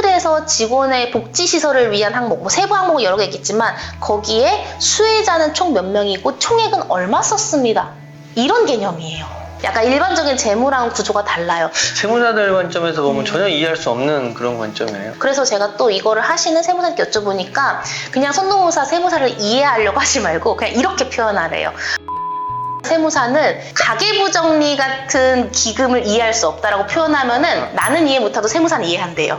틀에서 직원의 복지 시설을 위한 항목, 뭐 세부 항목은 여러 개 있겠지만 거기에 수혜자는 총 몇 명이고 총액은 얼마 썼습니다. 이런 개념이에요. 약간 일반적인 재무랑 구조가 달라요. 세무사들 관점에서 음. 보면 전혀 이해할 수 없는 그런 관점이에요. 그래서 제가 또 이거를 하시는 세무사님께 여쭤보니까 그냥 손노무사 세무사를 이해하려고 하지 말고 그냥 이렇게 표현하래요. 세무사는 가계부정리 같은 기금을 이해할 수 없다라고 표현하면은 나는 이해 못하고 세무사는 이해한대요.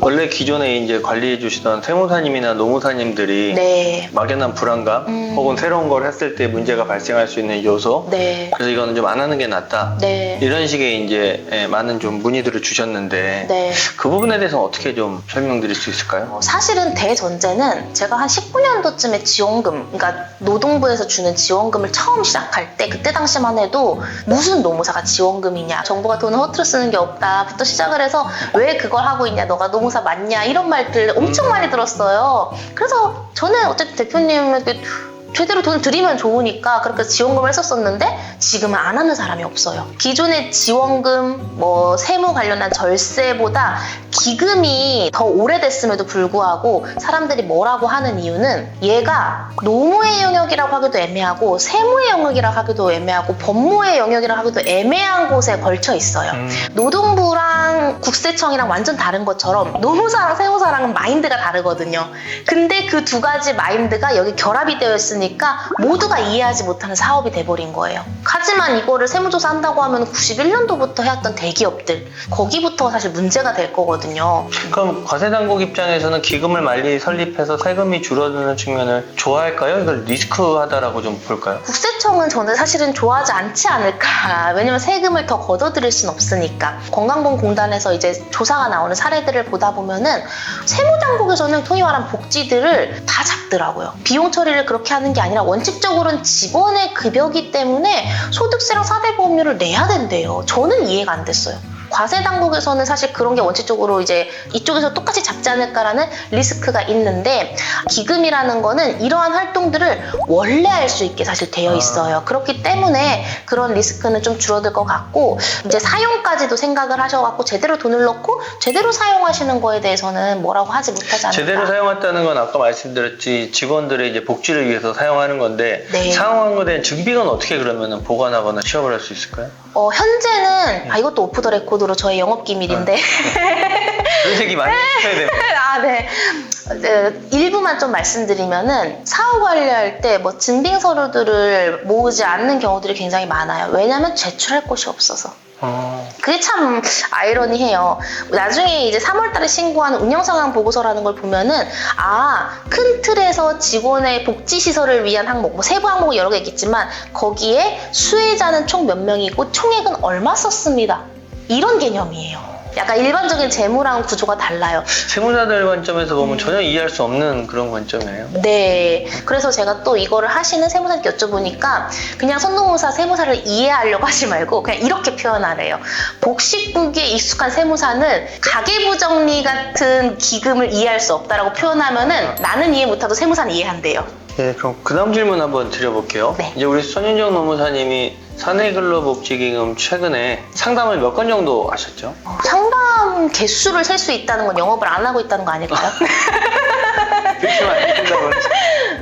원래 기존에 이제 관리해 주시던 세무사님이나 노무사님들이 네. 막연한 불안감 음. 혹은 새로운 걸 했을 때 문제가 발생할 수 있는 요소 네. 그래서 이거는 좀 안 하는 게 낫다 네. 이런 식의 이제 예, 많은 좀 문의들을 주셨는데 네. 그 부분에 대해서 어떻게 좀 설명드릴 수 있을까요? 어, 사실은 대전제는 제가 한 19년도쯤에 지원금, 그러니까 노동부에서 주는 지원금을 처음 시작할 때 그때 당시만 해도 무슨 노무사가 지원금이냐, 정부가 돈을 허투루 쓰는 게 없다부터 시작을 해서 왜 그걸 하고 있냐, 너가 노무 사 맞냐 이런 말들 엄청 많이 들었어요. 그래서 저는 어쨌든 대표님에게 제대로 돈을 드리면 좋으니까 그렇게 지원금을 했었었는데 지금은 안 하는 사람이 없어요. 기존의 지원금, 뭐 세무 관련한 절세보다 기금이 더 오래됐음에도 불구하고 사람들이 뭐라고 하는 이유는 얘가 노무의 영역이라고 하기도 애매하고 세무의 영역이라고 하기도 애매하고 법무의 영역이라고 하기도 애매한 곳에 걸쳐 있어요. 음, 노동부랑 국세청이랑 완전 다른 것처럼 노무사랑 세무사랑은 마인드가 다르거든요. 근데 그 두 가지 마인드가 여기 결합이 되어 있으니 까 모두가 이해하지 못하는 사업이 돼버린 거예요. 하지만 이거를 세무조사 한다고 하면 91년도부터 해왔던 대기업들 거기부터 사실 문제가 될 거거든요. 그럼 과세당국 입장에서는 기금을 많이 설립해서 세금이 줄어드는 측면을 좋아할까요? 이걸 리스크하다라고 좀 볼까요? 국세청은 저는 사실은 좋아하지 않지 않을까. 왜냐면 세금을 더 걷어들일 순 없으니까. 건강보험공단에서 이제 조사가 나오는 사례들을 보다 보면은 세무당국에서는 소위 말하는 복지들을 다 잡더라고요. 비용 처리를 그렇게 하는 게 아니라 원칙적으로는 직원의 급여기 때문에 소득세랑 사대보험료를 내야 된대요. 저는 이해가 안 됐어요. 과세 당국에서는 사실 그런 게 원칙적으로 이제 이쪽에서 똑같이 잡지 않을까라는 리스크가 있는데 기금이라는 거는 이러한 활동들을 원래 할 수 있게 사실 되어 있어요. 그렇기 때문에 그런 리스크는 좀 줄어들 것 같고 이제 사용까지도 생각을 하셔갖고 제대로 돈을 넣고 제대로 사용하시는 거에 대해서는 뭐라고 하지 못하지 않을까. 제대로 사용했다는 건 아까 말씀드렸지 직원들의 이제 복지를 위해서 사용하는 건데 네. 사용한 것에 대한 증빙은 어떻게 그러면 보관하거나 취업을 할 수 있을까요? 어, 현재는 아 이것도 오프 더 레코드 로 저의 영업 기밀인데 그런 얘기 많이 해야 돼요. 아, 네. 네, 일부만 좀 말씀드리면은 사후 관리할 때 뭐 증빙 서류들을 모으지 않는 경우들이 굉장히 많아요. 왜냐면 제출할 곳이 없어서. 어, 그게 참 아이러니해요. 나중에 이제 3월달에 신고하는 운영 상황 보고서라는 걸 보면은 아 큰 틀에서 직원의 복지 시설을 위한 항목, 뭐 세부 항목은 여러 개 있겠지만 거기에 수혜자는 총 몇 명이고 총액은 얼마 썼습니다. 이런 개념이에요. 약간 일반적인 재무랑 구조가 달라요. 세무사들 관점에서 보면 음. 전혀 이해할 수 없는 그런 관점이에요. 네. 그래서 제가 또 이거를 하시는 세무사님께 여쭤보니까 그냥 손노무사 세무사를 이해하려고 하지 말고 그냥 이렇게 표현하래요. 복식국에 익숙한 세무사는 가계부정리 같은 기금을 이해할 수 없다라고 표현하면은 나는 이해 못하고 세무사는 이해한대요. 네, 그럼 그 다음 질문 한번 드려볼게요. 네. 이제 우리 손윤정 노무사님이 사내근로복지기금 최근에 상담을 몇 건 정도 하셨죠? 어, 상담 개수를 셀 수 있다는 건 영업을 안 하고 있다는 거 아닐까요? 많이 상담을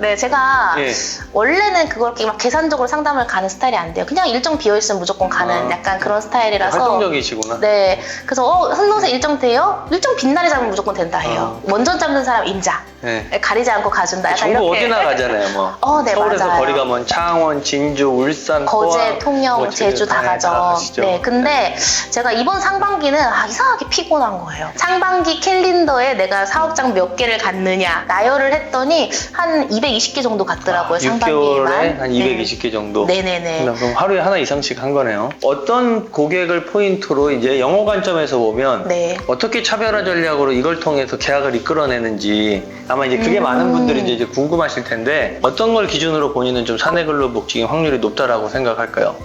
네, 제가 예. 원래는 그걸 이렇게 막 계산적으로 상담을 가는 스타일이 안 돼요. 그냥 일정 비어 있으면 무조건 가는 아. 약간 그런 스타일이라서. 활동적이시구나. 네. 그래서 어, 선동세 일정 돼요? 일정 빈날에 잡으면 무조건 된다 해요. 먼저 잡는 사람 임자. 네. 가리지 않고 가준다. 약간 전국 이렇게. 어디나 가잖아요. 뭐 어, 네, 서울에서 맞아요. 거리가 먼 창원, 진주, 울산, 거제, 포항, 통영, 뭐 제주 다 네, 가죠. 가시죠. 네, 근데 제가 이번 상반기는 아, 이상하게 피곤한 거예요. 상반기 캘린더에 내가 사업장 몇 개를 갔느냐 나열을 했더니 한 220개 정도 갔더라고요. 상반기에만. 6개월에 한 220개 정도. 네, 네, 네. 그럼 하루에 하나 이상씩 한 거네요. 어떤 고객을 포인트로 이제 영어 관점에서 보면 네. 어떻게 차별화 전략으로 이걸 통해서 계약을 이끌어내는지 아마 이제 그게 음. 많은 분들이 이제- 이제 궁금하실 텐데 어떤 걸 기준으로 본인은 좀 사내근로복지금 확률이 높다라고 생각할까요?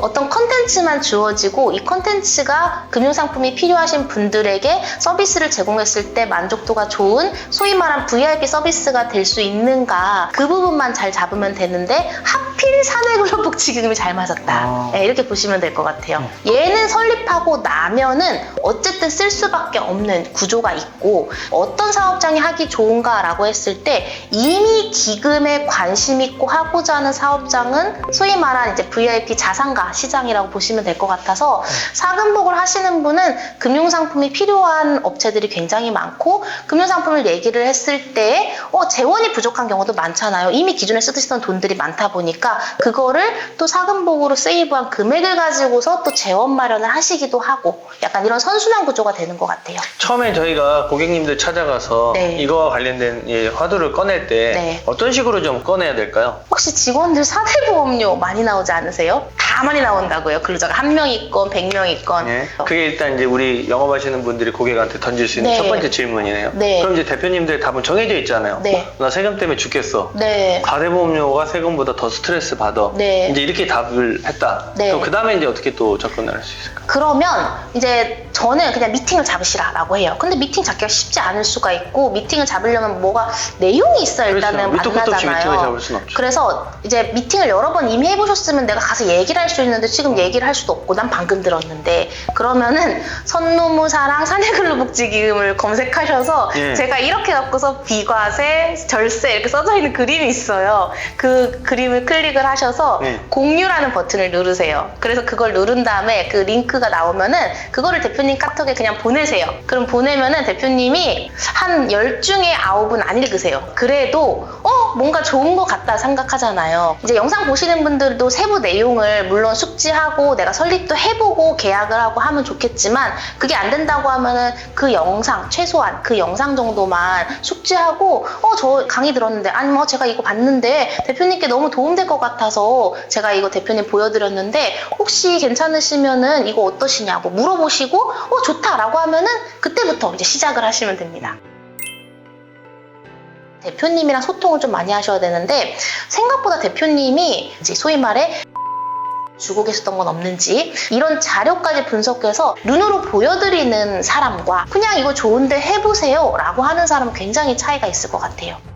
어떤 컨텐츠만 주어지고 이 컨텐츠가 금융상품이 필요하신 분들에게 서비스를 제공했을 때 만족도가 좋은 소위 말한 VIP 서비스가 될 수 있는가 그 부분만 잘 잡으면 되는데 하필 사내근로복지기금이 잘 맞았다. 아. 네, 이렇게 보시면 될 것 같아요. 얘는 설립하고 나면은 어쨌든 쓸 수밖에 없는 구조가 있고 어떤 사업장이 하기 좋은가라고 했을 때 이미 기금에 관심 있고 하고자 하는 사업장은 소위 말한 이제 VIP 자산가 시장이라고 보시면 될 것 같아서 사근복을 하시는 분은 금융상품이 필요한 업체들이 굉장히 많고 금융상품을 얘기를 했을 때 어, 재원이 부족한 경우도 많잖아요. 이미 기존에 쓰시던 돈들이 많다 보니까 그거를 또 사근복으로 세이브한 금액을 가지고서 또 재원 마련을 하시기도 하고 약간 이런 선순환 구조가 되는 것 같아요. 처음에 저희가 고객님들 찾아가서 네. 이거와 관련된 예, 화두를 꺼낼 때 네. 어떤 식으로 좀 꺼내야 될까요? 혹시 직원들 사대보험료 많이 나오지 않으세요? 다 많이 나온다고요. 근로자가 한 명 있건 백 명 있건. 예. 그게 일단 이제 우리 영업하시는 분들이 고객한테 던질 수 있는 네. 첫 번째 질문이네요. 네. 그럼 이제 대표님들의 답은 정해져 있잖아요. 네. 나 세금 때문에 죽겠어. 네. 가대보험료가 세금보다 더 스트레스 받아. 네. 이제 이렇게 답을 했다. 네. 그럼 그 다음에 이제 어떻게 또 접근을 할 수 있을까? 그러면 이제 저는 그냥 미팅을 잡으시라라고 해요. 근데 미팅 잡기가 쉽지 않을 수가 있고 미팅을 잡으려면 뭐가 내용이 있어야 일단은 그렇죠. 밑도 끝도 없이 만나잖아요. 미팅을 잡을 수는 없죠. 그래서 이제 미팅을 여러 번 이미 해보셨으면 내가 가서 얘기를 할 수 있는 데 지금 얘기를 할 수도 없고 난 방금 들었는데 그러면은 선노무사랑 사내근로복지기금을 검색하셔서 예. 제가 이렇게 갖고서 비과세, 절세 이렇게 써져 있는 그림이 있어요. 그 그림을 클릭을 하셔서 네. 공유라는 버튼을 누르세요. 그래서 그걸 누른 다음에 그 링크가 나오면은 그거를 대표님 카톡에 그냥 보내세요. 그럼 보내면은 대표님이 한 10중에 9은 안 읽으세요. 그래도 어 뭔가 좋은 것 같다 생각하잖아요. 이제 영상 보시는 분들도 세부 내용을 물론 숙지하고 내가 설립도 해보고 계약을 하고 하면 좋겠지만 그게 안 된다고 하면은 그 영상 최소한 그 영상 정도만 숙지하고 어 저 강의 들었는데 아니 뭐 제가 이거 봤는데 대표님께 너무 도움될 것 같아서 제가 이거 대표님 보여드렸는데 혹시 괜찮으시면은 이거 어떠시냐고 물어보시고 어 좋다라고 하면은 그때부터 이제 시작을 하시면 됩니다. 대표님이랑 소통을 좀 많이 하셔야 되는데 생각보다 대표님이 이제 소위 말해 주고 계셨던 건 없는지 이런 자료까지 분석해서 눈으로 보여드리는 사람과 그냥 이거 좋은데 해보세요 라고 하는 사람은 굉장히 차이가 있을 것 같아요.